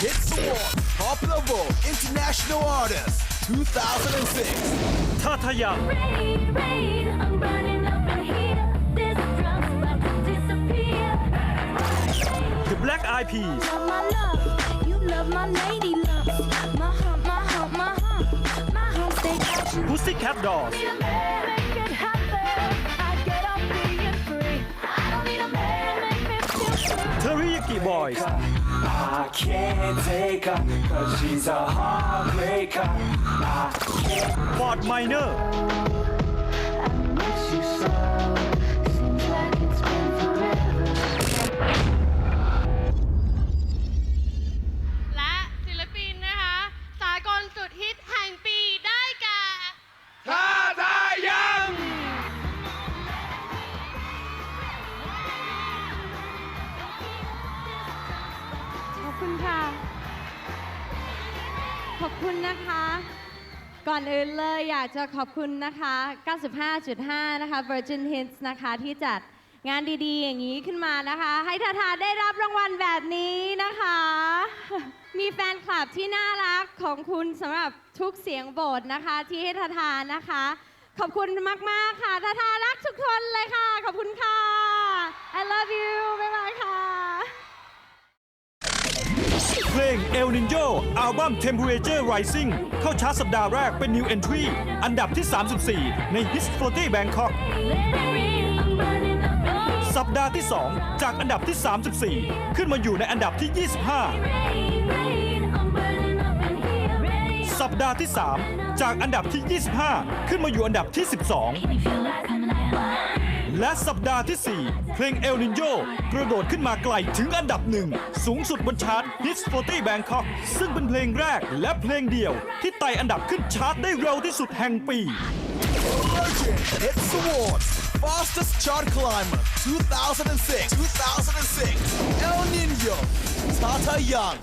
hits the wall. Top level international artist 2006. Tataya. Rain, The Black Eyed Peas. You love my lady Dolls. Teriyaki Boys. I can't take her, cause she's a heartbreaker. I can't Minor ขอบคุณนะคะ ก่อนอื่นเลยอยากจะขอบคุณนะคะ 95.5 นะคะ Virgin Hits นะคะที่จัดงานดีๆ อย่างนี้ขึ้นมานะคะ ให้ทาทาได้รับรางวัลแบบนี้นะคะ มีแฟนคลับที่น่ารักของคุณสำหรับทุกเสียงโบสนะคะ ที่ให้ทาทานะคะ ขอบคุณมาก ๆ ค่ะทาทารักทุกคนเลยค่ะ ขอบคุณค่ะ I love you เอลนินโยอัลบั้ม Temperature Rising เข้าชาร์ตสัปดาห์แรกเป็น New Entry อันดับที่ 34 ใน Hit f l o t t y Bangkok สัปดาห์ที่ 2 จากอันดับที่ 34 ขึ้นมาอยู่ในอันดับที่ 25 สัปดาห์ที่ 3 จากอันดับที่ 25 ขึ้นมาอยู่อันดับที่ 12 และสัปดาห์ที่ 4 เพลง El Nino กระโดดขึ้นมาไกลถึงอันดับหนึ่ง สูงสุดบนชาร์ต Hit 40 Bangkok ซึ่งเป็นเพลงแรกและเพลงเดียว ที่ไต่อันดับขึ้นชาร์ตได้เร็วที่สุดแห่งปี Hits Awards Fastest Chart Climber 2006 2006 El Nino Tata Young